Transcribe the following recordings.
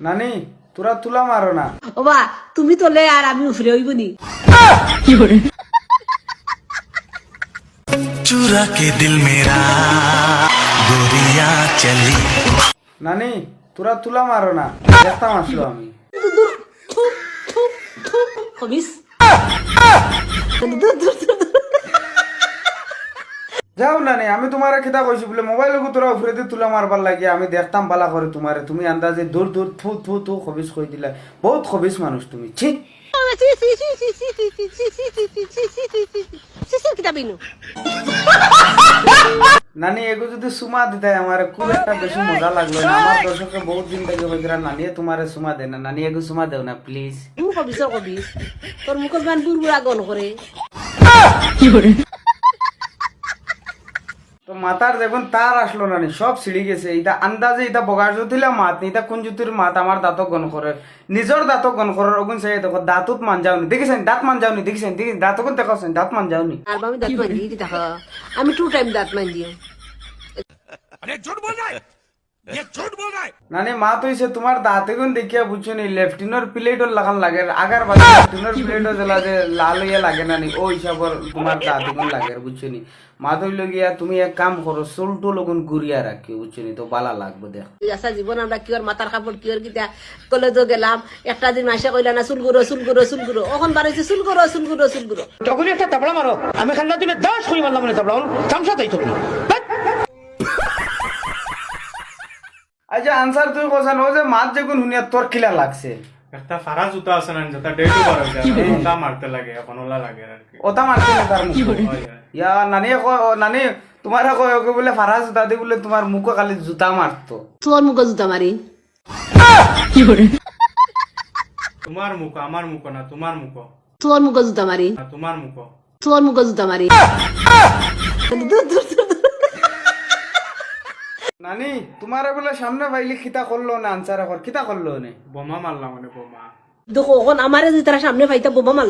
নানি তোরা তুলা মারো না ও বা তুমি তোলে আর আমি উফরে হইব নি চুরা কে দিল মেরা গোরিয়া চলি নানি তোরা তুলা মারো না দেখতাম আসলো আমি কমিস দূর দূর যাও নানি আমি তোমার কিতা কইছি বলে মোবাইল তোরা উপরে দিয়ে তুলা মারবার লাগে আমি দেখতাম বালা করে তোমারে তুমি আন্দাজে দূর দূর থু থু থু খবিস কই দিলা। বহুত খবিস মানুষ তুমি ইনু। নানি এগো যদি সুমা দিতাই আমার খুব একটা বেশি মজা লাগল না। আমার দর্শকে বহুত দিন থেকে হইতরা নানিয়ে তোমারে সুমা দে না নানি এগো সুমা দেও না প্লিজ ও খবিস তোর মুখের মান বুড় বুড়া গন করে তো মাতার দেখুন তার আসলো না সব ছিড়ি গেছে। এটা আন্দাজে এটা বগা জুতিলা মাত এটা কোন জুতির মাত? আমার দাঁতক গণ করে নিজের দাঁতক গণ করে অগুন সেই দেখো দাঁতত মান যাওনি দেখেছেন দাঁত মান যাওনি দেখেছেন দেখি দাঁতক দেখাছেন দাঁত মান যাওনি আর তো হইছে তোমার দাঁতে গুন দেখিয়া বুঝছ নি লেফটিনোর প্লেটও লাগান লাগে আগার বাজে লেফটিনোর প্লেটও জেলা যে লাল হইয়া লাগে নানি ও হিসাবর তোমার দাঁতে গুন লাগে বুঝছ নি মা তো হইল গিয়া তুমি এক কাম করো চুলটো লগন গুড়িয়া রাখি বুঝছ নি তো বালা লাগবে দেখ আসা জীবন আমরা কিওর মাথার কাপড় কিওর কিতা কলেজও গেলাম একটা দিন মাসে কইলা না চুল গুরো চুল গুরো চুল গুরো এখন বাড়াইছে চুল গুরো চুল গুরো চুল গুরো যখনই একটা তাবলা মারো আমি খান্না দিলে দশ করে মারলাম তাবলা চামচা তাই তো আচ্ছা আনসার তুই কোসান ও যে মাত যেগুন শুনিয়া তোর কিলা লাগছে? একটা ফারা জুতা আছে না যেটা ডেটু বার হয়ে যায় ওটা মারতে লাগে এখন ওলা লাগে আর কি। ওটা মারছে না তার মুখ। ইয়া নানি নানি তোমার কয় ওকে বলে ফারা জুতা দি বলে তোমার মুখে খালি জুতা মারতো তোর মুখে জুতা মারি তোমার মুখ আমার মুখ না তোমার মুখ তোর মুখে জুতা মারি তোমার মুখ তোর মুখে জুতা মারি দূর দূর। নানি, তোমার বলে সামনে ভাইলি খিতা করল না আনসার এখন খিতা করল নে? বোমা মারলাম মানে বোমা। দেখো এখন আমারে যদি তারা সামনে পাইতা বোমা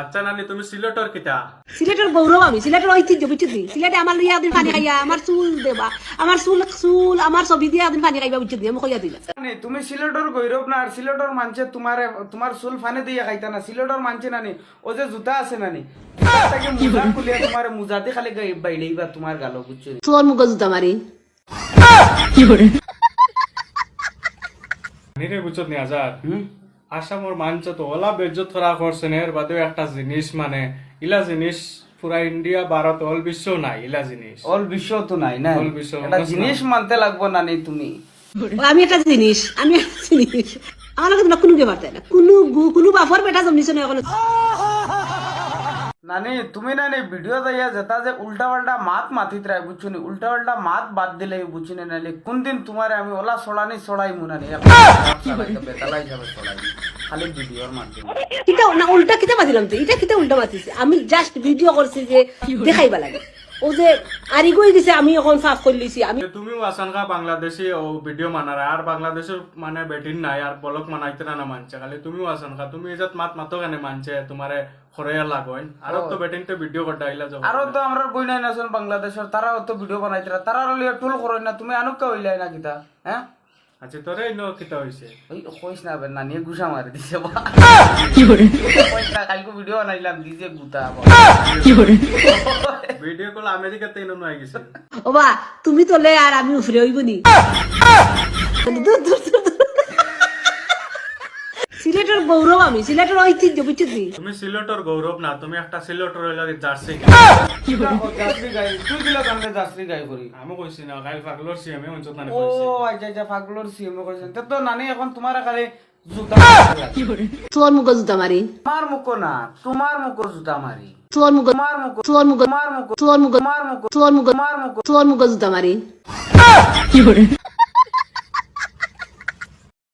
আচ্ছা নানি তুমি সিলেটর কিতা? সিলেটের গৌরব আমি সিলেটের ঐতিহ্য বুঝছি সিলেটে আমার লিয়া দিন পানি খাইয়া আমার চুল দেবা আমার চুল চুল আমার ছবি দিয়া দিন পানি খাইবা বুঝছি আমি কইয়া দিলা তুমি সিলেটর গৌরব না আর সিলেটর মানছে তোমার তোমার চুল ফানে দিয়ে খাইতা না। সিলেটর মানছে নানি ও যে জুতা আছে নানি তোমার মুজাতে খালি বাইলেইবা তোমার গালো বুঝছ? তোর মুখে জুতা মারি। নিরে বুঝত নি আজাদ? আসামর মানছে তো ওলা বেজ্জত ফরা করছে এর বাদেও একটা জিনিস মানে ইলা জিনিস পুরা ইন্ডিয়া ভারত অল বিশ্ব নাই ইলা জিনিস। অল বিশ্ব তো নাই না অল বিশ্ব, একটা বুঝলাম। জিনিস মানতে লাগবো নানি তুমি। আমি একটা জিনিস আমি একটা জিনিস। আমার কোনো কে পারতে না? কোনো কোনো বাফর বেটা জমনিছে না এখন। নানি তুমি নানি ভিডিও যাইয়া যেটা যে উল্টা পাল্টা মাত মাতিত রায় বুঝছ নি উল্টা পাল্টা মাত বাদ দিলে বুঝছি না নানি কোন দিন তোমার আমি ওলা ছড়ানি ছড়াই মু নানি বেতালাই যাবে ছড়াই খালি ভিডিওর মাধ্যমে কিতা না উল্টা কিতা মাতিলাম তো এটা কিতা উল্টা মাতিছে আমি জাস্ট ভিডিও করছি যে দেখাইবা লাগে ও যে আরি গই দিছে আমি এখন সাফ করে লইছি আমি তুমিও আসানকা বাংলাদেশি ও ভিডিও মানারা আর বাংলাদেশের মানে বেটিন নাই আর বলক মানাইতে না মানছে খালি তুমিও আসানকা তুমি এজাত মাত মাতো কেন মানছে তোমারে খরয়া লাগন আর তো বেটিন তো ভিডিও করতে আইলা যাব আরও তো আমরা বই নাই নাচন বাংলাদেশের তারাও তো ভিডিও বানাইতরা তারা লিয়ে টুল করো না তুমি আনুকা হইলাই না কিতা হ্যাঁ আচ্ছা তোরে ইনো কিতা হইছে ওই কইস না বে নানিয়ে গুসা মারি দিছে। বা পয়সা কালকে ভিডিও বানাইলাম দিছে গুতা। ভিডিও কল আমেরিকাতে ইনন নয় গেছে ওবা তুমি তোলে আর আমি উফরে হইব নি দূর দূর দূর দূর। সিলেটের গৌরব আমি সিলেটের ঐতিহ্য বুঝছি তুমি সিলেটর গৌরব না তুমি একটা সিলেটর হইলা জার্সি যাত্রী গাই তুই দিলা কান্দে যাত্রী গাই করি? আমি কইছি না গাইল পাগলর সি আমি অঞ্চল না ও আচ্ছা আচ্ছা ফাগলোর সিএম কইছেন। তে তো নানি এখন তোমার খালি জুতা তোর মুখে জুতা মারি। তোমার মুখ না তোমার মুখ জুতা মারি। তোর মুখে তোমার মুখ তোর মুখে তোমার মুখ তোর মুখে তোমার মুখ তোর মুখে তোমার মুখ তোর মুখে জুতা মারি।